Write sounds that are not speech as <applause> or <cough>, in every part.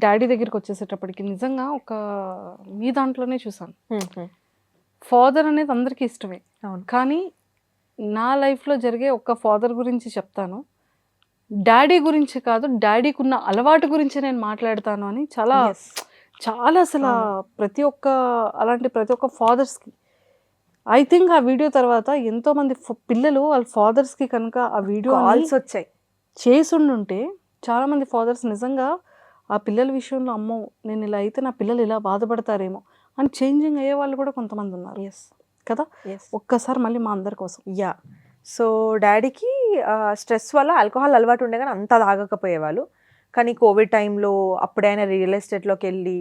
Daddy దగ్గరికి వచ్చేసేటప్పటికి నిజంగా ఒక మీ దాంట్లోనే చూసాను ఫాదర్ అనేది అందరికీ ఇష్టమే. కానీ నా లైఫ్లో జరిగే ఒక ఫాదర్ గురించి చెప్తాను. డాడీ గురించి కాదు డాడీకి ఉన్న అలవాటు గురించి నేను మాట్లాడతాను అని చాలా. చాలా అసలు ప్రతి ఒక్క అలాంటి ప్రతి ఒక్క ఫాదర్స్కి. ఐ థింక్ ఆ వీడియో తర్వాత ఎంతో మంది ఫ- పిల్లలు వాళ్ళ ఫాదర్స్కి కనుక ఆ వీడియో కాల్స్ వచ్చాయి. చేసుండుంటే చాలా మంది ఫాదర్స్ నిజంగా ఆ పిల్లల విషయంలో అమ్మో నేను ఇలా అయితే నా పిల్లలు ఇలా బాధపడతారేమో అని చేంజింగ్ అయ్యే వాళ్ళు కూడా కొంతమంది ఉన్నారు. ఎస్ కదా? ఎస్ ఒక్కసారి మళ్ళీ మా అందరి కోసం. యా సో డాడీకి స్ట్రెస్ వల్ల ఆల్కహాల్ అలవాటు ఉండే కానీ అంత తాగకపోయేవాళ్ళు. కానీ కోవిడ్ టైంలో అప్పుడే ఆయన రియల్ ఎస్టేట్లోకి వెళ్ళి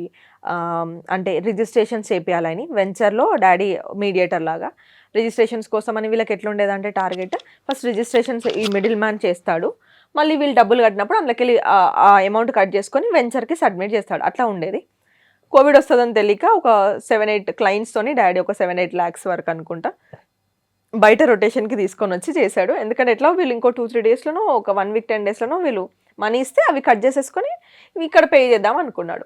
అంటే రిజిస్ట్రేషన్స్ చేపియాలని వెంచర్లో డాడీ మీడియేటర్ లాగా రిజిస్ట్రేషన్స్ కోసం అని వీళ్ళకి ఎట్లా ఉండేదంటే టార్గెట్ ఫస్ట్ రిజిస్ట్రేషన్స్ ఈ మిడిల్ మ్యాన్ చేస్తాడు. మళ్ళీ వీళ్ళు డబ్బులు కట్టినప్పుడు అందులోకెళ్ళి ఆ- అమౌంట్ కట్ చేసుకొని వెంచర్కి సబ్మిట్ చేస్తాడు. అట్లా ఉండేది. కోవిడ్ వస్తుందని తెలియక ఒక సెవెన్ ఎయిట్ క్లయింట్స్తోని డాడీ ఒక సెవెన్ ఎయిట్ ల్యాక్స్ వరకు అనుకుంటా బయట రొటేషన్కి తీసుకొని వచ్చి చేశాడు. ఎందుకంటే ఎట్లా వీళ్ళు ఇంకో టూ త్రీ డేస్లోనో ఒక వన్ వీక్ టెన్ డేస్లోనో వీళ్ళు మనీ ఇస్తే అవి కట్ చేసేసుకొని ఇక్కడ పే చేద్దాం అనుకున్నాడు.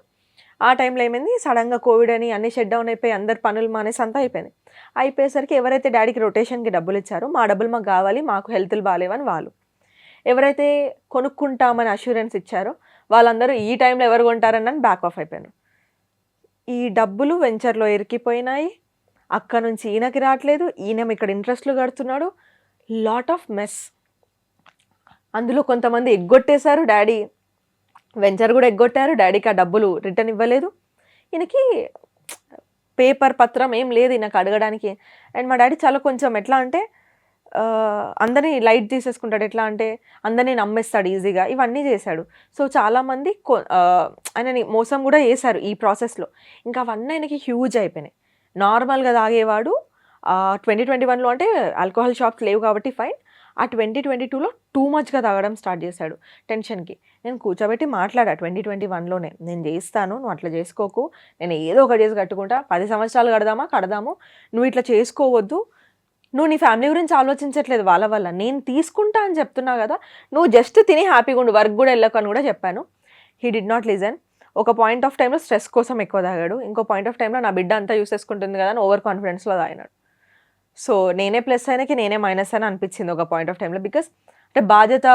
ఆ టైంలో ఏమైంది? సడన్గా కోవిడ్ అని అన్ని షట్ డౌన్ అయిపోయి అందరు పనులు మానేసి అంతా అయిపోయింది. అయిపోయేసరికి ఎవరైతే డాడీకి రొటేషన్కి డబ్బులు ఇచ్చారో మా డబ్బులు మాకు కావాలి మాకు హెల్త్లు బాగాలేవని వాళ్ళు. ఎవరైతే కొనుక్కుంటామని అష్యూరెన్స్ ఇచ్చారో వాళ్ళందరూ ఈ టైంలో ఎవరు కొంటారని బ్యాక్ ఆఫ్ అయిపోయారు. ఈ డబ్బులు వెంచర్లో ఇరికిపోయినాయి. అక్కడ నుంచి ఈయనకి రావట్లేదు. ఈయన ఇక్కడ ఇంట్రెస్ట్లు కడుతున్నాడు. లాట్ ఆఫ్ మెస్ అందులో కొంతమంది ఎగ్గొట్టేశారు. డాడీ వెంచర్ కూడా ఎగ్గొట్టారు. డాడీకి ఆ డబ్బులు రిటర్న్ ఇవ్వలేదు. ఈయనకి పేపర్ పత్రం ఏం లేదు. ఈయనకు అడగడానికి. అండ్ మా డాడీ చాలా కొంచెం ఎట్లా అంటే అందరినీ లైట్ తీసేసుకుంటాడు. ఎట్లా అంటే అందరినీ నమ్మేస్తాడు ఈజీగా. ఇవన్నీ చేశాడు. సో చాలామంది కొ- ఆయనని మోసం కూడా చేశారు ఈ ప్రాసెస్లో. ఇంకా అవన్నీ ఆయనకి హ్యూజ్ అయిపోయినాయి. నార్మల్గా తాగేవాడు ట్వంటీ ట్వంటీ వన్లో అంటే ఆల్కహాల్ షాప్స్ లేవు కాబట్టి ఫైన్ ఆ ట్వంటీ ట్వంటీ టూలో టూ మచ్గా తాగడం స్టార్ట్ చేశాడు. టెన్షన్కి నేను కూర్చోబెట్టి మాట్లాడా ట్వంటీ ట్వంటీ వన్లోనే నేను చేస్తాను నువ్వు అట్లా చేసుకోకు. నేను ఏదో ఒకటి చేసి కట్టుకుంటా. పది సంవత్సరాలు కడదామా? కడదాము. నువ్వు ఇట్లా చేసుకోవద్దు. నువ్వు నీ ఫ్యామిలీ గురించి ఆలోచించట్లేదు వాళ్ళ వల్ల. నేను తీసుకుంటా అని చెప్తున్నా కదా నువ్వు జస్ట్ తిని హ్యాపీగా ఉండు. వర్క్ కూడా వెళ్ళకు అని కూడా చెప్పాను. హీ డిడ్ నాట్ లిజన్ ఒక పాయింట్ ఆఫ్ టైంలో స్ట్రెస్ కోసం ఎక్కువ తాగాడు. ఇంకో పాయింట్ ఆఫ్ టైంలో నా బిడ్డ అంతా యూస్ చేసుకుంటుంది కదా అని ఓవర్ కాన్ఫిడెన్స్లో తాగినాడు. సో నేనే ప్లస్ అయినకి నేనే మైనస్ అని అనిపించింది ఒక పాయింట్ ఆఫ్ టైంలో. బికాస్ అంటే బాధ్యత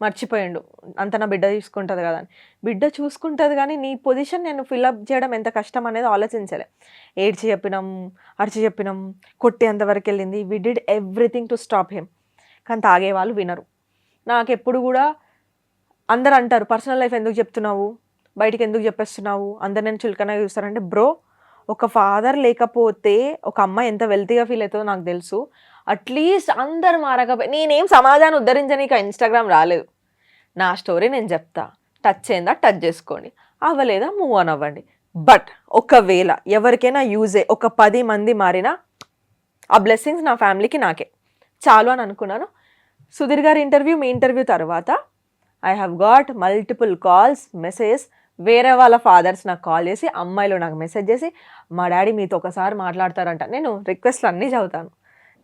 మర్చిపోయిండు. అంత నా బిడ్డ చూసుకుంటుంది కదా అని. బిడ్డ చూసుకుంటుంది కానీ నీ పొజిషన్ నేను ఫిల్అప్ చేయడం ఎంత కష్టం అనేది ఆలోచించలే. ఏడ్చి చెప్పినాం అరిచి చెప్పినాం కొట్టేంత వరకు వెళ్ళింది. We did everything to stop him కానీ తాగే వాళ్ళు వినరు. నాకు ఎప్పుడు కూడా అందరు అంటారు పర్సనల్ లైఫ్ ఎందుకు చెప్తున్నావు? బయటికి ఎందుకు చెప్పేస్తున్నావు? అందరు నేను చులకన చూస్తారంటే బ్రో ఒక ఫాదర్ లేకపోతే ఒక అమ్మాయి ఎంత వెల్తీగా ఫీల్ అవుతుందో నాకు తెలుసు. అట్లీస్ట్ అందరు మారకపోయి నేనేం సమాజాన్ని ఉద్ధరించనీక ఇన్స్టాగ్రామ్ రాలేదు. నా స్టోరీ నేను చెప్తా. టచ్ అయిందా టచ్ చేసుకోండి. అవ్వలేదా? మూవ్ ఆన్ అవ్వండి. బట్ ఒకవేళ ఎవరికైనా యూజే ఒక పది మంది మారినా ఆ బ్లెస్సింగ్స్ నా ఫ్యామిలీకి నాకే. చాలు అని అనుకున్నాను. సుధీర్ గారి ఇంటర్వ్యూ మీ ఇంటర్వ్యూ తర్వాత I have got multiple calls message వేరే వాళ్ళ ఫాదర్స్ నాకు కాల్ చేసి అమ్మాయిలు నాకు మెసేజ్ చేసి మా డాడీ మీతో ఒకసారి మాట్లాడతారంట. నేను రిక్వెస్ట్లు అన్నీ చదువుతాను.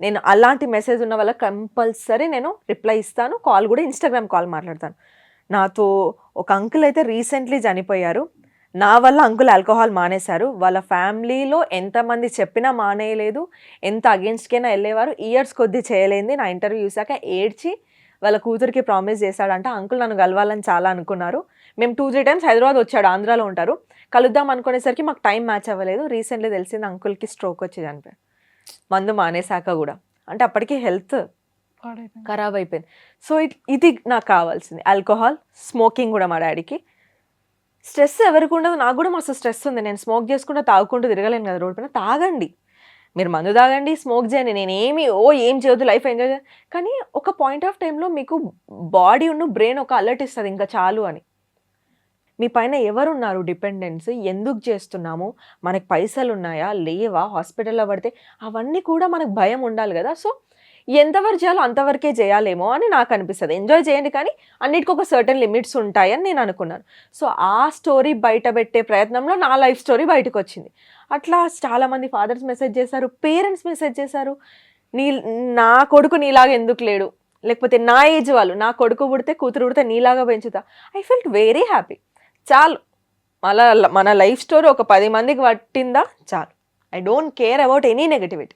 నేను అలాంటి మెసేజ్ ఉన్న వాళ్ళకి కంపల్సరీ నేను రిప్లై ఇస్తాను. కాల్ కూడా ఇన్స్టాగ్రామ్ కాల్ మాట్లాడతాను. నాతో ఒక అంకుల్ అయితే రీసెంట్లీ చనిపోయారు. నా వల్ల అంకుల్ ఆల్కహాల్ మానేశారు. వాళ్ళ ఫ్యామిలీలో ఎంతమంది చెప్పినా మానేయలేదు. ఎంత అగేన్స్ట్కైనా వెళ్ళేవారు. ఇయర్స్ కొద్దీ చేయలేంది. నా ఇంటర్వ్యూ చూసాక ఏడ్చి వాళ్ళ కూతురికి ప్రామిస్ చేశాడంట. అంకుల్ నన్ను కలవాలని చాలా అనుకున్నారు. మేము టూ త్రీ టైమ్స్ హైదరాబాద్ వచ్చాడు. ఆంధ్రాలో ఉంటారు. కలుద్దాం అనుకునేసరికి మాకు టైం మ్యాచ్ అవ్వలేదు. రీసెంట్లీ తెలిసింది అంకుల్కి స్ట్రోక్ వచ్చి చనిపోయాడు. మందు మానేశాక కూడా. అంటే అప్పటికి హెల్త్. ఖరాబ్ అయిపోయింది. సో ఇది నాకు కావాల్సింది. ఆల్కహాల్ స్మోకింగ్ కూడా మా డాడీకి. స్ట్రెస్ ఎవరికి ఉండదు. నాకు కూడా మస్తు స్ట్రెస్ ఉంది. నేను స్మోక్ చేసుకుంటూ తాగుకుంటూ తిరగలేను కదా రోడ్ పైన. తాగండి. మీరు మందు తాగండి స్మోక్ చేయండి. నేను ఏమి ఓ ఏం చేయొద్దు లైఫ్ ఎంజాయ్ కానీ ఒక పాయింట్ ఆఫ్ టైంలో మీకు బాడీ ఉన్న బ్రెయిన్ ఒక అలర్ట్ ఇస్తుంది ఇంకా చాలు అని. మీ పైన ఎవరున్నారు డిపెండెన్స్? ఎందుకు చేస్తున్నాము? మనకి పైసలు ఉన్నాయా? లేవా? హాస్పిటల్లో పడితే అవన్నీ కూడా మనకు భయం ఉండాలి కదా. సో ఎంతవరకు చేయాలో అంతవరకే చేయాలేమో అని నాకు అనిపిస్తుంది. ఎంజాయ్ చేయండి కానీ అన్నిటికీ ఒక సర్టన్ లిమిట్స్ ఉంటాయని నేను అనుకున్నాను. సో ఆ స్టోరీ బయట పెట్టే ప్రయత్నంలో నా లైఫ్ స్టోరీ బయటకు వచ్చింది. అట్లా చాలామంది ఫాదర్స్ మెసేజ్ చేశారు పేరెంట్స్ మెసేజ్ చేశారు. నీ నా కొడుకు నీలాగా ఎందుకు లేడు? లేకపోతే నా ఏజ్ వాళ్ళు నా కొడుకు పుడితే కూతురు పుడితే నీలాగా పెంచుతా. ఐ ఫెల్ట్ వెరీ హ్యాపీ చాలు. మళ్ళా మన లైఫ్ స్టోరీ ఒక పది మందికి పట్టిందా? చాలు. I don't care about any negativity.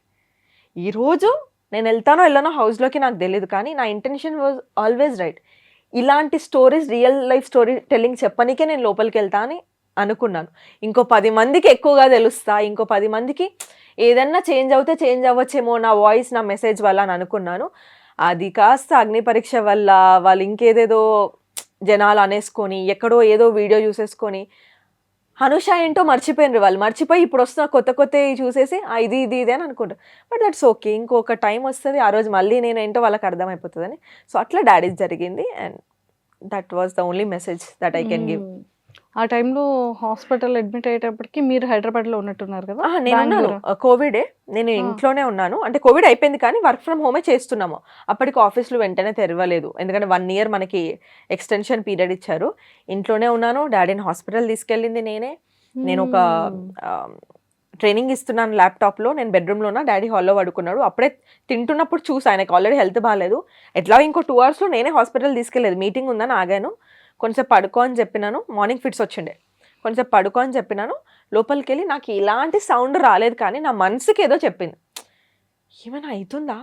ఈరోజు నేను వెళ్తానో వెళ్ళానో హౌస్లోకి నాకు తెలియదు కానీ నా ఇంటెన్షన్ వాజ్ ఆల్వేస్ రైట్. ఇలాంటి stories real life story telling చెప్పనికే నేను లోపలికి వెళ్తా అని అనుకున్నాను. ఇంకో పది మందికి ఎక్కువగా తెలుస్తా ఇంకో పది మందికి ఏదన్నా చేంజ్ అవుతే చేంజ్ అవ్వచ్చేమో నా వాయిస్ నా మెసేజ్ వల్ల అని అనుకున్నాను. అది కాస్త అగ్ని పరీక్ష వల్ల వాళ్ళు ఇంకేదేదో జనాలు అనేసుకొని ఎక్కడో ఏదో వీడియో చూసేసుకొని హనుష ఏంటో మర్చిపోయినారు వాళ్ళు. మర్చిపోయి ఇప్పుడు వస్తున్న కొత్త కొత్త చూసేసి ఇది ఇది ఇది అని అనుకుంటారు. బట్ దట్స్ ఓకే ఇంకొక టైం వస్తుంది ఆ రోజు మళ్ళీ నేను ఏంటో వాళ్ళకి అర్థమైపోతుందని. సో అట్లా డాడీస్ జరిగింది. And that was the only message that I can give ఆ టైంలో హాస్పిటల్ అడ్మిట్ అయ్యేటప్పటికి మీరు హైదరాబాద్లో ఉన్నట్టున్నారు కదా? నేను. కోవిడే. నేను. ఇంట్లోనే ఉన్నాను. అంటే కోవిడ్ అయిపోయింది కానీ వర్క్ ఫ్రమ్ హోమే చేస్తున్నాము. అప్పటికి ఆఫీస్లో వెంటనే తెరవలేదు. ఎందుకంటే వన్ ఇయర్ మనకి ఎక్స్టెన్షన్ పీరియడ్ ఇచ్చారు. ఇంట్లోనే ఉన్నాను. డాడీని హాస్పిటల్ తీసుకెళ్ళింది నేనే. నేను ఒక. ట్రైనింగ్ ఇస్తున్నాను ల్యాప్టాప్లో. నేను బెడ్రూమ్లో ఉన్నా డాడీ హాల్లో పడుకున్నాడు. అప్పుడే తింటున్నప్పుడు చూసి. ఆయనకు ఆల్రెడీ హెల్త్ బాగాలేదు. ఎట్లా ఇంకో టూ అవర్స్లో నేనే హాస్పిటల్ తీసుకెళ్ళలేదు మీటింగ్ ఉందని ఆగాను. కొంచెం పడుకో అని చెప్పినాను. మార్నింగ్ ఫిట్స్ వచ్చిండే. కొంచెం పడుకో అని చెప్పినాను. లోపలికి వెళ్ళి నాకు ఇలాంటి సౌండ్ రాలేదు కానీ నా మనసుకి ఏదో చెప్పింది. ఏమైనా అవుతుందా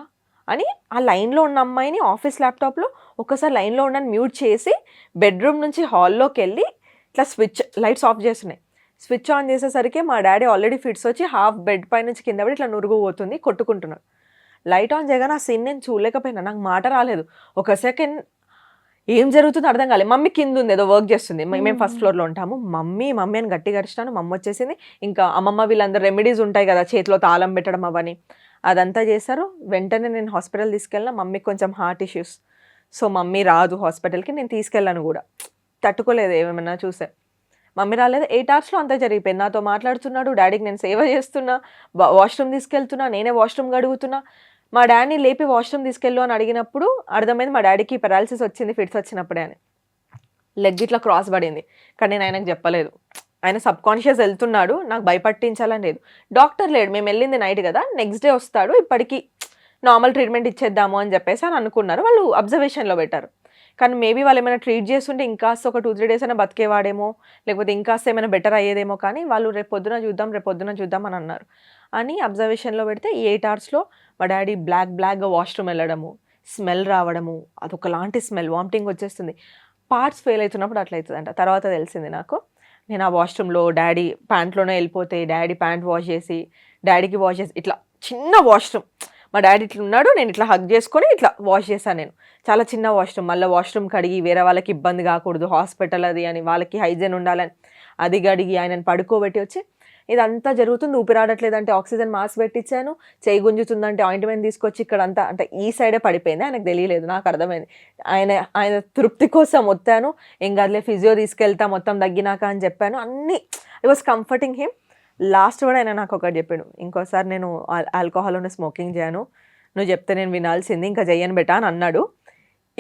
అని ఆ లైన్లో ఉన్న అమ్మాయిని ఆఫీస్ ల్యాప్టాప్లో ఒక్కసారి లైన్లో ఉండని మ్యూట్ చేసి బెడ్రూమ్ నుంచి హాల్లోకి వెళ్ళి ఇట్లా స్విచ్ లైట్స్ ఆఫ్ చేస్తున్నాయి. స్విచ్ ఆన్ చేసేసరికి మా డాడీ ఆల్రెడీ ఫిట్స్ వచ్చి హాఫ్ బెడ్ పై నుంచి కింద పడి ఇట్లా నురుగు పోతుంది కొట్టుకుంటున్నాడు. లైట్ ఆన్ చేయగానే ఆ సీన్ నేను చూడలేకపోయినా. నాకు మాట రాలేదు. ఒక సెకండ్ ఏం జరుగుతుందో అర్థం కాలేదు మమ్మీ కింద ఉంది ఏదో వర్క్ చేస్తుంది. మేము ఫస్ట్. ఫ్లోర్లో ఉంటాము. మమ్మీ మమ్మీ అని గట్టి గడిచినాను మమ్మ వచ్చేసింది. ఇంకా అమ్మమ్మ వీళ్ళందరూ రెమెడీస్ ఉంటాయి కదా చేతిలో తాళం పెట్టడం అవని. అదంతా చేశారు. వెంటనే నేను హాస్పిటల్ తీసుకెళ్ళిన మమ్మీకి కొంచెం హార్ట్ ఇష్యూస్. సో మమ్మీ రాదు హాస్పిటల్కి. నేను తీసుకెళ్ళాను కూడా. తట్టుకోలేదు ఏమన్నా చూసే. మమ్మీ రాలేదు. ఎయిట్ అవర్స్లో అంతా జరిగిపోయింది. నాతో మాట్లాడుతున్నాడు. డాడీకి నేను సేవ చేస్తున్నా. వాష్రూమ్ తీసుకెళ్తున్నా. నేనే వాష్రూమ్ గడుగుతున్నా మా డాడీని లేపి వాష్రూమ్ తీసుకెళ్ళు అని అడిగినప్పుడు అర్థమైంది మా డాడీకి పెరాలసిస్ వచ్చింది ఫిట్స్ వచ్చినప్పుడే అని. లెగ్ ఇట్లా క్రాస్ పడింది. కానీ నేను ఆయనకు చెప్పలేదు. ఆయన సబ్ కాన్షియస్ వెళ్తున్నాడు నాకు భయపట్టించాలని లేదు. డాక్టర్ లేడు మేము వెళ్ళింది నైట్ కదా నెక్స్ట్ డే వస్తాడు ఇప్పటికీ నార్మల్ ట్రీట్మెంట్ ఇచ్చేద్దాము అని చెప్పేసి అని అనుకున్నారు. వాళ్ళు అబ్జర్వేషన్లో పెట్టారు. కానీ మేబీ వాళ్ళు ఏమైనా ట్రీట్ చేస్తుంటే ఇంకాస్త ఒక టూ త్రీ డేస్ అయినా బతికేవాడేమో లేకపోతే ఇంకాస్త ఏమైనా బెటర్ అయ్యేదేమో కానీ వాళ్ళు రేపు పొద్దున చూద్దాం రేపు పొద్దున చూద్దాం అని అన్నారు. అని అబ్జర్వేషన్లో పెడితే ఎయిట్ అవర్స్లో మా డాడీ బ్లాక్ బ్లాక్గా వాష్రూమ్ వెళ్ళడము స్మెల్ రావడము అదొకలాంటి స్మెల్ వామిటింగ్ వచ్చేస్తుంది. పార్ట్స్ ఫెయిల్ అవుతున్నప్పుడు అట్లా అవుతుందంట తర్వాత తెలిసింది నాకు. నేను ఆ వాష్రూమ్లో డాడీ ప్యాంట్లోనే వెళ్ళిపోతే డాడీ ప్యాంట్ వాష్ చేసి డాడీకి వాష్ చేసి ఇట్లా చిన్న వాష్రూమ్. మా డాడీ ఇట్లా ఉన్నాడు నేను ఇట్లా హగ్ చేసుకొని ఇట్లా వాష్ చేశాను నేను. చాలా చిన్న వాష్రూమ్. మళ్ళీ వాష్రూమ్ కడిగి వేరే వాళ్ళకి ఇబ్బంది కాకూడదు హాస్పిటల్ అది అని వాళ్ళకి హైజీన్ ఉండాలని అది కడిగి ఆయనను పడుకోబెట్టి వచ్చి ఇదంతా జరుగుతుంది. ఊపిరాడట్లేదంటే ఆక్సిజన్ మాస్క్ పెట్టించాను చేయి గుంజుతుందంటే ఆయింట్మెంట్ తీసుకొచ్చి ఇక్కడ అంతా అంటే ఈ సైడే పడిపోయింది. ఆయనకు తెలియలేదు నాకు అర్థమైంది. ఆయన ఆయన తృప్తి కోసం వస్తాను ఏం కాదులే ఫిజియో తీసుకెళ్తా మొత్తం తగ్గినాక అని చెప్పాను. అన్నీ I was comforting him last కూడా ఆయన నాకు ఒకటి చెప్పాడు. ఇంకోసారి నేను ఆల్కహాల్ ఉన్న స్మోకింగ్ చేయను. నువ్వు చెప్తే నేను వినాల్సింది ఇంకా చెయ్యను బెటా అని అన్నాడు.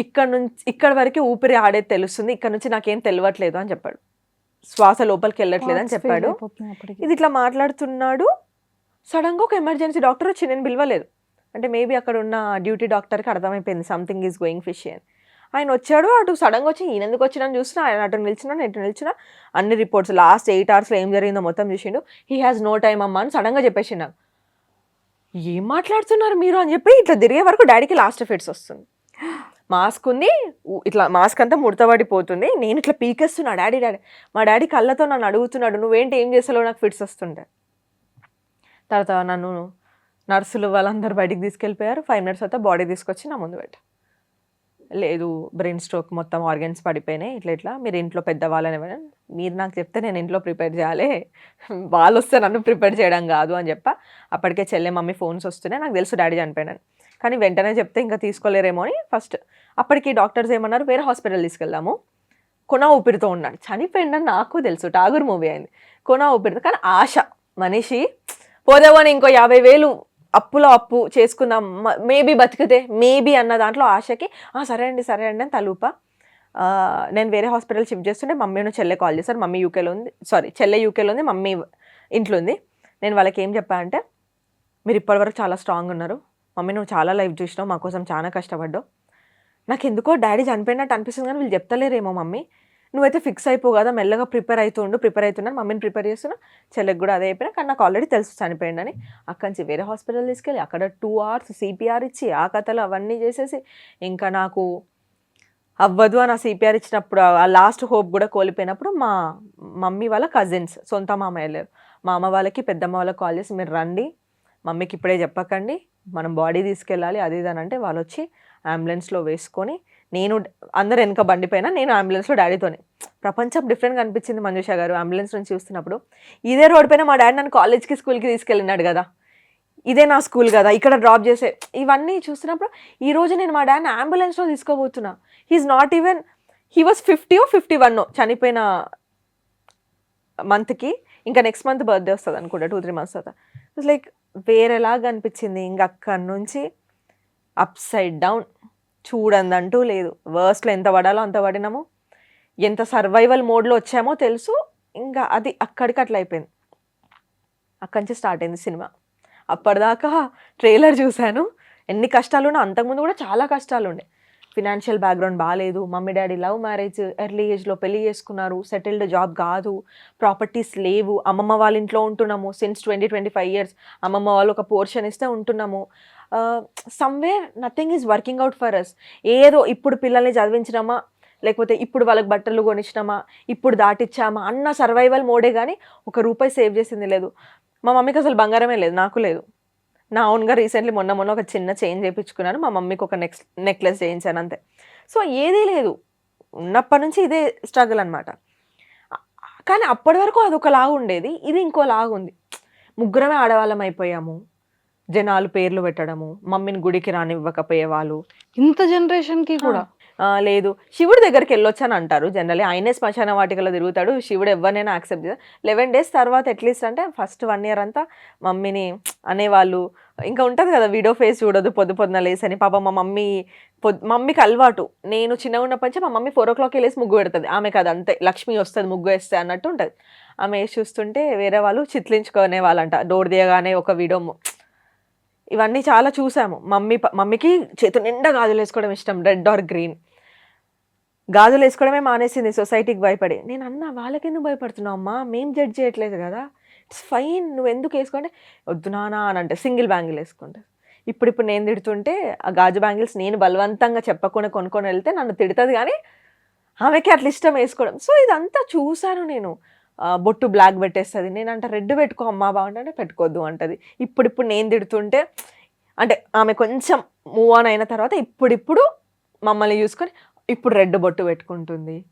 ఇక్కడ నుంచి ఇక్కడ వరకు ఊపిరి ఆడేది తెలుస్తుంది. ఇక్కడ నుంచి నాకేం తెలియట్లేదు అని చెప్పాడు. శ్వాస లోపలికి వెళ్ళట్లేదు అని చెప్పాడు. ఇది ఇట్లా మాట్లాడుతున్నాడు. సడన్గా ఒక ఎమర్జెన్సీ డాక్టర్ వచ్చి నేను పిలవలేదు. అంటే మేబీ అక్కడ ఉన్న డ్యూటీ డాక్టర్కి అర్థమైపోయింది సంథింగ్ ఈజ్ గోయింగ్ ఫిష్ అని. ఆయన వచ్చాడు అటు సడన్గా వచ్చి ఈయన ఎందుకు వచ్చినా చూసినా ఆయన అటు నిలిచినా ఇటు నిలిచినా అన్ని రిపోర్ట్స్ లాస్ట్ ఎయిట్ అవర్స్లో ఏం జరిగిందో మొత్తం చూసిండు. హీ హ్యాస్ నో టైమ్ అమ్మా అని సడన్గా చెప్పేసి నాకు. ఏం మాట్లాడుతున్నారు మీరు? అని చెప్పి ఇట్లా తిరిగే వరకు డాడీకి లాస్ట్ ఫిట్స్ వస్తుంది. <gasps> మాస్క్ ఉంది ఇట్లా మాస్క్ అంతా ముడతబడిపోతుంది. నేను ఇట్లా పీకేస్తున్నా డాడీ డాడీ. మా డాడీ కళ్ళతో నన్ను అడుగుతున్నాడు నువ్వేంటి ఏం చేస్తాలో నాకు ఫిట్స్ వస్తుండే తర్వాత నన్ను నర్సులు వాళ్ళందరూ బయటికి తీసుకెళ్ళిపోయారు. ఫైవ్ మినిట్స్ తర్వాత బాడీ తీసుకొచ్చి నా ముందు పెట్ట. లేదు బ్రెయిన్ స్ట్రోక్ మొత్తం ఆర్గన్స్ పడిపోయినాయి ఇట్లా ఇట్లా. మీరు ఇంట్లో పెద్దవాళ్ళని ఎవరైనా మీరు నాకు చెప్తే నేను ఇంట్లో ప్రిపేర్ చేయాలి. వాళ్ళు వస్తే నన్ను ప్రిపేర్ చేయడం కాదు అని చెప్ప. అప్పటికే చెల్లె మమ్మీ ఫోన్స్ వస్తున్నాయి. నాకు తెలుసు డాడీ చనిపోయినాను కానీ వెంటనే చెప్తే ఇంకా తీసుకోలేరేమో అని ఫస్ట్ అప్పటికి డాక్టర్స్ ఏమన్నారు వేరే హాస్పిటల్ తీసుకెళ్దాము. కొనా ఊపిరితో ఉన్నాడు. చనిపోయిన నాకు తెలుసు టాగూర్ మూవీ అయింది. కొనా ఊపిరితో కానీ ఆశ మనిషి పోదామని ఇంకో యాభై వేలు అప్పులో అప్పు చేసుకుందాం మేబీ బతికితే మేబీ అన్న దాంట్లో ఆశకి సరే అండి సరే అండి అని తలూప. నేను వేరే హాస్పిటల్ షిఫ్ట్ చేస్తుంటే మమ్మీను చెల్లె కాల్ చేశారు మమ్మీ యూకేలో ఉంది సారీ చెల్లె యూకేలో ఉంది మమ్మీ ఇంట్లో ఉంది. నేను వాళ్ళకి ఏం చెప్పా అంటే మీరు ఇప్పటివరకు చాలా స్ట్రాంగ్ ఉన్నారు మమ్మీ నువ్వు చాలా లైఫ్ చూసినావు మా కోసం చాలా కష్టపడ్డావు. నాకు ఎందుకో డాడీ చనిపోయినట్టు అనిపిస్తుంది కానీ వీళ్ళు చెప్తలేరేమో మమ్మీ. నువ్వైతే ఫిక్స్ అయిపో కదా మెల్లగా ప్రిపేర్ అవుతుండు ప్రిపేర్ అవుతున్నాను మమ్మీని ప్రిపేర్ చేస్తున్నా. చెల్లెకి కూడా అదే అయిపోయినా కానీ నాకు ఆల్రెడీ తెలుసు చనిపోయిందని. అక్కడి నుంచి వేరే హాస్పిటల్ తీసుకెళ్ళి అక్కడ టూ అవర్స్ సిపిఆర్ ఇచ్చి ఆ కథలు అవన్నీ చేసేసి ఇంకా నాకు అవ్వదు అని ఆ సిపిఆర్ ఇచ్చినప్పుడు ఆ లాస్ట్ హోప్ కూడా కోల్పోయినప్పుడు మా మమ్మీ వాళ్ళ కజిన్స్ సొంత మామ వెళ్ళారు మా అమ్మ వాళ్ళకి పెద్దమ్మ వాళ్ళకి కాల్ చేసి మీరు రండి మమ్మీకి ఇప్పుడే చెప్పకండి మనం బాడీ తీసుకెళ్ళాలి అది ఇది అని అంటే వాళ్ళు వచ్చి అంబులెన్స్లో వేసుకొని నేను అందరు వెనక బండి పైన నేను అంబులెన్స్లో డాడీతోనే. ప్రపంచం డిఫరెంట్గా అనిపించింది మంజుష గారు అంబులెన్స్ నుంచి చూస్తున్నప్పుడు. ఇదే రోడ్ పైన మా డాడీ నన్ను కాలేజ్కి స్కూల్కి తీసుకెళ్ళినాడు కదా. ఇదే నా స్కూల్ కదా ఇక్కడ డ్రాప్ చేసే ఇవన్నీ చూస్తున్నప్పుడు ఈ రోజు నేను మా డాడీని అంబులెన్స్లో తీసుకోబోతున్నా. He's not even he was fifty fifty one చనిపోయిన మంత్కి ఇంకా నెక్స్ట్ మంత్ బర్త్డే వస్తుంది అనుకుంటా టూ త్రీ మంత్స్ తర్వాత. ఇట్స్ లైక్ వేరేలాగా అనిపించింది. ఇంక అక్కడి నుంచి అప్ సైడ్ డౌన్ చూడందంటూ లేదు. వర్స్ట్లో ఎంత పడాలో అంత పడినాము. ఎంత సర్వైవల్ మోడ్లో వచ్చామో తెలుసు. ఇంకా అది అక్కడికి అట్లా అయిపోయింది. అక్కడి నుంచి స్టార్ట్ అయింది సినిమా. అప్పటిదాకా ట్రైలర్ చూశాను. ఎన్ని కష్టాలు ఉన్నా అంతకుముందు కూడా చాలా కష్టాలు ఉండే ఫినాన్షియల్ బ్యాక్గ్రౌండ్ బాగాలేదు mummy daddy love marriage early ఏజ్లో పెళ్ళి చేసుకున్నారు. సెటిల్డ్ జాబ్ కాదు. ప్రాపర్టీస్ లేవు. అమ్మమ్మ వాళ్ళ ఇంట్లో ఉంటున్నాము since twenty twenty five years అమ్మమ్మ వాళ్ళు ఒక పోర్షన్ ఇస్తే ఉంటున్నాము. Somewhere nothing is working out for us ఏదో ఇప్పుడు పిల్లల్ని చదివించినామా? లేకపోతే ఇప్పుడు వాళ్ళకి బట్టలు కొనిచ్చినామా? ఇప్పుడు దాటిచ్చామా? అన్న సర్వైవల్ మోడే కానీ ఒక రూపాయి సేవ్ చేసింది లేదు. మా మమ్మీకి అసలు బంగారమే లేదు. నాకు లేదు. నా ఓన్గా రీసెంట్లీ మొన్న మొన్న ఒక చిన్న చేంజ్ చేయించుకున్నాను మా మమ్మీకి ఒక నెక్స్ నెక్లెస్ చేయించాను అంతే. సో ఏదీ లేదు. ఉన్నప్పటి నుంచి ఇదే స్ట్రగుల్ అనమాట కానీ అప్పటి వరకు అదొకలాగా ఉండేది. ఇది ఇంకోలాగా ఉంది. ముగ్గురమే ఆడవాళ్ళం అయిపోయాము. జనాలు పేర్లు పెట్టడము. మమ్మీని గుడికి రానివ్వకపోయేవాళ్ళు. ఇంత జనరేషన్కి కూడా. లేదు. శివుడి దగ్గరికి వెళ్ళొచ్చు అని అంటారు జనరల్లీ ఆయనే శ్మశాన వాటికలో తిరుగుతాడు. శివుడు ఎవరినైనా యాక్సెప్ట్ చేస్తారు. లెవెన్ డేస్ తర్వాత అట్లీస్ట్ అంటే ఫస్ట్ వన్ ఇయర్ అంతా మమ్మీని అనేవాళ్ళు. ఇంకా ఉంటుంది కదా వీడియో ఫేస్ చూడదు పొద్దు పొద్దున లేసని. పాప మా మమ్మీ పొద్దు మమ్మీకి అలవాటు. నేను చిన్నగా ఉన్నప్పటి నుంచి మా మమ్మీ ఫోర్ ఓ క్లాక్ వెళ్ళేసి ముగ్గు పెడుతుంది. ఆమె కదా అంతే. లక్ష్మి వస్తుంది ముగ్గు వేస్తే అన్నట్టు ఉంటుంది. ఆమె వేసి చూస్తుంటే వేరే వాళ్ళు చిత్లించుకునే వాళ్ళంట. డోర్ తీయగానే ఒక వీడియో ఇవన్నీ చాలా చూసాము. మమ్మీ మమ్మీకి చేతు నిండా గాజులు వేసుకోవడం ఇష్టం రెడ్ ఆర్ గ్రీన్. గాజులు వేసుకోవడమే మానేసింది సొసైటీకి భయపడి. నేను అన్న వాళ్ళకెందుకు భయపడుతున్నావు అమ్మా? మేం జడ్జ్ చేయట్లేదు కదా. ఇట్స్ ఫైన్ నువ్వు ఎందుకు వేసుకుంటే? వద్దు నానా అని అంటే సింగిల్ బ్యాంగిల్ వేసుకుంటా. ఇప్పుడు ఇప్పుడు నేను తిడుతుంటే ఆ గాజు బ్యాంగిల్స్ నేను బలవంతంగా చెప్పకుండా కొనుక్కొని వెళ్తే నన్ను తిడుతుంది కానీ ఆమెకి అట్లా ఇష్టం వేసుకోవడం. సో ఇదంతా చూశాను నేను. బొట్టు బ్లాక్ పెట్టేస్తుంది. నేను రెడ్ పెట్టుకో అమ్మా బాగుంటే పెట్టుకోవద్దు అంటది. ఇప్పుడిప్పుడు నేను తిడుతుంటే అంటే ఆమె కొంచెం మూవ్ ఆన్ అయిన తర్వాత ఇప్పుడిప్పుడు మమ్మల్ని చూసుకొని ఇప్పుడు రెడ్ బొట్టు పెట్టుకుంటుంది.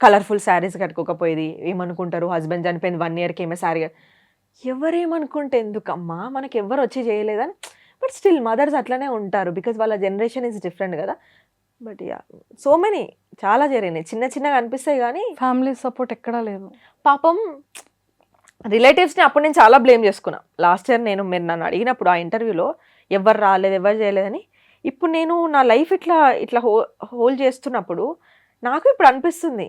కలర్ఫుల్ శారీస్ కట్టుకోకపోయేది ఏమనుకుంటారు? హస్బెండ్ చనిపోయింది వన్ ఇయర్కి ఏమే శారీ ఎవరేమనుకుంటే ఎందుకమ్మా? మనకి ఎవరు వచ్చి చేయలేదని. బట్ స్టిల్ మదర్స్ అట్లనే ఉంటారు. బికాజ్ వాళ్ళ జనరేషన్ ఇస్ డిఫరెంట్ కదా. బట్ యా సో మెనీ చాలా జరిగినాయి. చిన్న చిన్నగా అనిపిస్తాయి కానీ ఫ్యామిలీ సపోర్ట్ ఎక్కడా లేదు. పాపం రిలేటివ్స్ని అప్పుడు నేను చాలా బ్లేమ్ చేసుకున్నా. లాస్ట్ ఇయర్ నేను మీరు నన్ను అడిగినప్పుడు ఆ ఇంటర్వ్యూలో ఎవరు రాలేదు ఎవరు చేయలేదని. ఇప్పుడు నేను నా లైఫ్ ఇట్లా ఇట్లా హో హోల్డ్ చేస్తున్నప్పుడు నాకు ఇప్పుడు అనిపిస్తుంది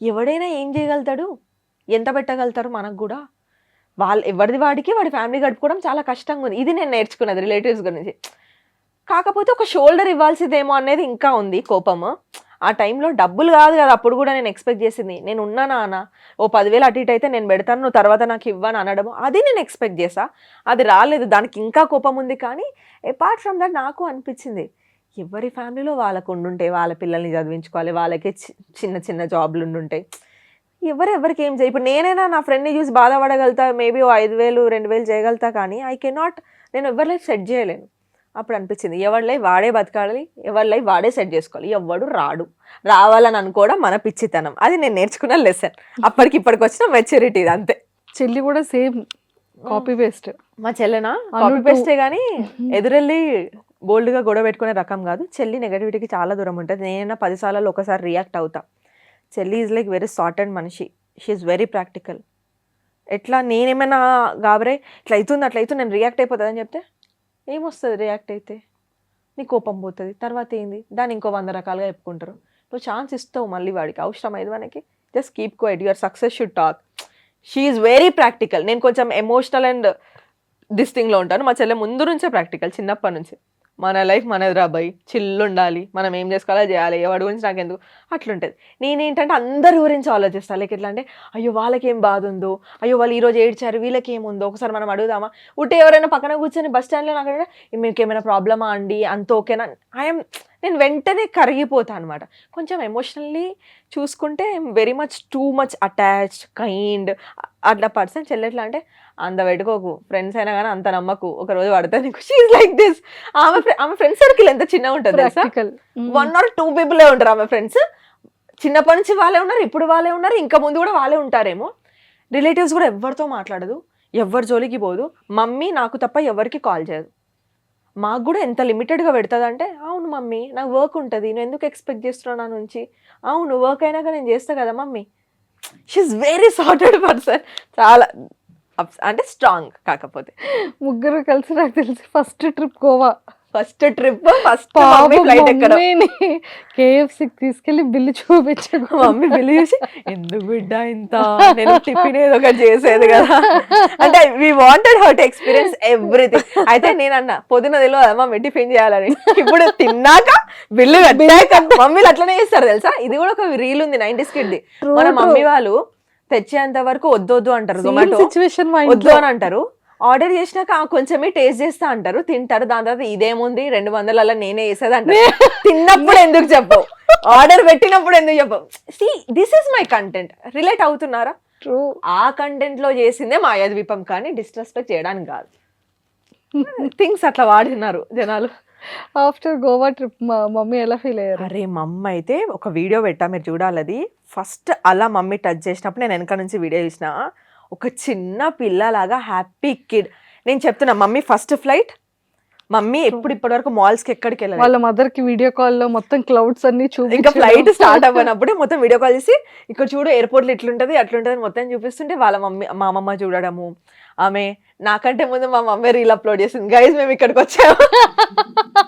ఎవడైనా ఏం చేయగలుగుతాడు? ఎంత పెట్టగలుగుతారు మనకు కూడా? వాళ్ళు ఎవరిది వాడికి వాడి ఫ్యామిలీ గడుపుకోవడం చాలా కష్టంగా ఉంది. ఇది నేను నేర్చుకున్నది రిలేటివ్స్ గురించి. కాకపోతే ఒక షోల్డర్ ఇవ్వాల్సిందేమో అనేది ఇంకా ఉంది కోపము. ఆ టైంలో డబ్బులు కాదు కదా అప్పుడు కూడా నేను ఎక్స్పెక్ట్ చేసింది. నేను ఉన్నానా అన్న ఓ పదివేలు అటు ఇటు అయితే నేను పెడతాను నువ్వు తర్వాత నాకు ఇవ్వను అనడము అది నేను ఎక్స్పెక్ట్ చేసా అది రాలేదు దానికి ఇంకా కోపం ఉంది కానీ అపార్ట్ ఫ్రమ్ దట్ నాకు అనిపించింది ఎవరి ఫ్యామిలీలో వాళ్ళకు ఉండుంటే వాళ్ళ పిల్లల్ని చదివించుకోవాలి వాళ్ళకే చి- చిన్న చిన్న జాబ్లు ఉండుంటాయి ఎవరు ఎవరికి ఏం చేయ ఇప్పుడు నేనైనా నా ఫ్రెండ్ని చూసి బాధపడగలుగుతా మేబీ ఓ ఐదు వేలు రెండు వేలు చేయగలుగుతా కానీ ఐ కెనాట్ నేను ఎవరి లైఫ్ సెట్ చేయలేను. అప్పుడు అనిపించింది ఎవరి లైఫ్ వాడే బతకాలి ఎవరి లైఫ్ వాడే సెట్ చేసుకోవాలి. ఎవడు రాడు. రావాలని అనుకోవడం మన పిచ్చితనం. అది నేను నేర్చుకున్న లెసన్. <laughs> అప్పటికి ఇప్పటికి వచ్చిన మెచ్యూరిటీ ఇది అంతే. చెల్లి కూడా సేమ్ కాపీ పేస్ట్. మా చెల్లెనా? కాపీ. పేస్టే కానీ ఎదురెళ్ళి బోల్డ్గా గొడవ పెట్టుకునే రకం కాదు. చెల్లి నెగటివిటీకి చాలా దూరం ఉంటుంది. నేనైనా పది సార్లు ఒకసారి రియాక్ట్ అవుతా. చెల్లి ఈజ్ లైక్ వెరీ సార్టెడ్ మనిషి షీ ఈజ్ వెరీ ప్రాక్టికల్ ఎట్లా? నేనేమైనా గాబరే ఇట్లా అవుతుంది అట్లా అవుతుంది నేను రియాక్ట్ అయిపోతుంది అని చెప్తే ఏమొస్తుంది రియాక్ట్ అయితే? నీ కోపం పోతుంది. తర్వాత ఏంది? దాన్ని ఇంకో వంద రకాలుగా చెప్పుకుంటారు. నువ్వు ఛాన్స్ ఇస్తావు మళ్ళీ వాడికి. అవసరం అయింది మనకి just keep quiet your success should talk she is very practical నేను కొంచెం ఎమోషనల్ అండ్ దిస్ థింగ్లో ఉంటాను. మా చెల్లె ముందు నుంచే ప్రాక్టికల్ చిన్నప్పటి నుంచి. మన లైఫ్ మనది రాబాయి చిల్లు ఉండాలి మనం ఏం చేసుకోవాలో చేయాలి. ఎవరి గురించి నాకు ఎందుకు అట్లుంటుంది. నేనేంటంటే అందరి గురించి ఆలోచిస్తాను లైక్ ఎట్లా అంటే అయ్యో వాళ్ళకి ఏం బాధ ఉందో? అయ్యో వాళ్ళు ఈరోజు ఏడ్చారు. వీళ్ళకి ఏముందో ఒకసారి మనం అడుగుదామా? ఉంటే ఎవరైనా పక్కన కూర్చొని బస్ స్టాండ్లో నాకు మీకేమైనా మీకు ఏమైనా ప్రాబ్లమా అండి? అంత ఓకేనా? ఐఎమ్ నేను వెంటనే కరిగిపోతాను అనమాట కొంచెం ఎమోషనల్లీ చూసుకుంటే very much too much attached kind అట్లా పర్సన్ చెల్లెట్లా అంటే అంత పెట్టుకోకు. ఫ్రెండ్స్ అయినా కానీ అంత నమ్మకు. ఒక రోజు పడితే నీకు షీఈ్ లైక్ దిస్ ఆమె ఆమె ఫ్రెండ్ సర్కిల్ ఎంత చిన్నగా ఉంటుంది వన్ ఆర్ టూ పీపులే ఉంటారు ఆమె ఫ్రెండ్స్ చిన్నప్పటి నుంచి వాళ్ళే ఉన్నారు ఇప్పుడు వాళ్ళే ఉన్నారు ఇంకా ముందు కూడా వాళ్ళే ఉంటారేమో. రిలేటివ్స్ కూడా ఎవరితో మాట్లాడదు ఎవరి జోలికి పోదు. మమ్మీ నాకు తప్ప ఎవరికి కాల్ చేయదు. మాకు కూడా ఎంత లిమిటెడ్గా పెడుతుంది అంటే అవును మమ్మీ నాకు వర్క్ ఉంటుంది నేను ఎందుకు ఎక్స్పెక్ట్ చేస్తున్నావు నా నుంచి? అవును వర్క్ అయినాక నేను చేస్తా కదా mummy. She's very sorted person చాలా అంటే స్ట్రాంగ్ కాకపోతే. ముగ్గురు కలిసి నాకు తెలిసి first trip Goa. First trip first flight ఎక్కడం. కేఎఫ్సీకి తీసుకెళ్ళి బిల్లు చూపించకు మా మమ్మీ బిల్లు చూసి ఎందుకు బిడ్డ ఇంత? నేను టిఫిన్ ఏదో ఒకటి చేసేది కదా. అంటే we wanted her to experience everything అయితే నేను అన్న పొద్దున తెలియదు మమ్మీ టిఫిన్ చేయాలని? ఇప్పుడు తిన్నాక బిల్లు కట్టాక మమ్మీలు అట్లనే చేస్తారు తెలుసా? ఇది కూడా ఒక రీల్ ఉంది నైన్టీస్ కిడ్ది. మన. మమ్మీ వాళ్ళు తెచ్చేంత వరకు వద్దు వద్దు అంటారు జొమాటో సిచ్యువేషన్ వద్దు అని అంటారు. ఆర్డర్ చేసినాక "ఆ, కొంచెమే టేస్ట్ చేస్తా అంటారు. తింటారు. దాని తర్వాత ఇదేముంది? రెండు వందల నేనే వేసేది అంటారు. తిన్నప్పుడు ఎందుకు చెప్పవు? ఆర్డర్ పెట్టినప్పుడు ఎందుకు చెప్పవు? See this is my content relate అవుతున్నారా? ట్రూ ఆ కంటెంట్లో చేసిందే మాయాద్వీపం కానీ డిస్రెస్పెక్ట్ చేయడానికి కాదు. థింగ్స్ అట్లా వాడినారు జనాలు. ఆఫ్టర్ గోవా ట్రిప్ మా మమ్మీ ఎలా ఫీల్ అయ్యారు? అరే మమ్మ అయితే ఒక వీడియో పెట్టా మీరు చూడాలి అది. ఫస్ట్ అలా మమ్మీ టచ్ చేసినప్పుడు నేను వెనక నుంచి వీడియో చూసిన ఒక చిన్న పిల్లలాగా హ్యాపీ కిడ్. నేను చెప్తున్నా మమ్మీ ఫస్ట్ ఫ్లైట్? మమ్మీ ఎప్పుడు ఇప్పటి వరకు మాల్స్కి ఎక్కడికి వెళ్ళాలి వాళ్ళ మదర్కి వీడియో కాల్లో మొత్తం క్లౌడ్స్ అన్ని చూపి ఇంకా ఫ్లైట్ స్టార్ట్ <laughs> అవ్వనప్పుడే మొత్తం వీడియో కాల్ చేసి ఇక్కడ చూడు ఎయిర్పోర్ట్లో ఇట్లుంటది అట్లుంటది అని మొత్తం చూపిస్తుంటే వాళ్ళ మమ్మీ మా అమ్మమ్మ చూడడము. ఆమె నాకంటే ముందు మా మమ్మీ రీల్ అప్లోడ్ చేసింది. గైజ్ మేము ఇక్కడికి వచ్చాము. <laughs>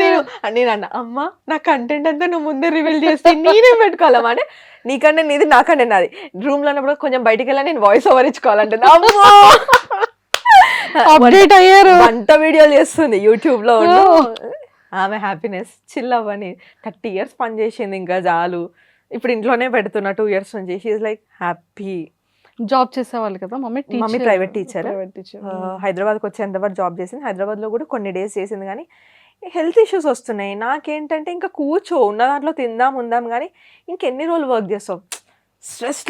నేను <laughs> నేను అన్న అమ్మ నా కంటెంట్ అంతా నువ్వు ముందే రివీల్ చేస్తే నేనే పెట్టుకోవాలమ్మా. అంటే నీకంటే నీది నాకంటే నాది. రూమ్లో ఉన్నప్పుడు కొంచెం బయటికి వెళ్ళా నేను వాయిస్ ఓవర్ ఇచ్చుకోవాలంటే అప్డేట్ <laughs> అయ్యారు. వంట వీడియోలు చేస్తుంది యూట్యూబ్లో. ఆమె హ్యాపీనెస్ చిల్ అవ్వని థర్టీ ఇయర్స్ పని చేసింది ఇంకా చాలు. ఇప్పుడు ఇంట్లోనే పెడుతున్నా టూ ఇయర్స్ నుంచి. షీఈ్ లైక్ హ్యాపీ జాబ్ చేసేవాళ్ళు కదా మమ్మీ మమ్మీ. ప్రైవేట్ టీచర్ హైదరాబాద్కి వచ్చేంతవరకు జాబ్ చేసింది. హైదరాబాద్లో కూడా కొన్ని డేస్ చేసింది కానీ హెల్త్ ఇష్యూస్ వస్తున్నాయి. నాకేంటంటే ఇంకా కూర్చో ఉన్న దాంట్లో తిందాం ఉందాం కానీ ఇంకెన్ని రోజులు వర్క్ చేస్తావు? స్ట్రెస్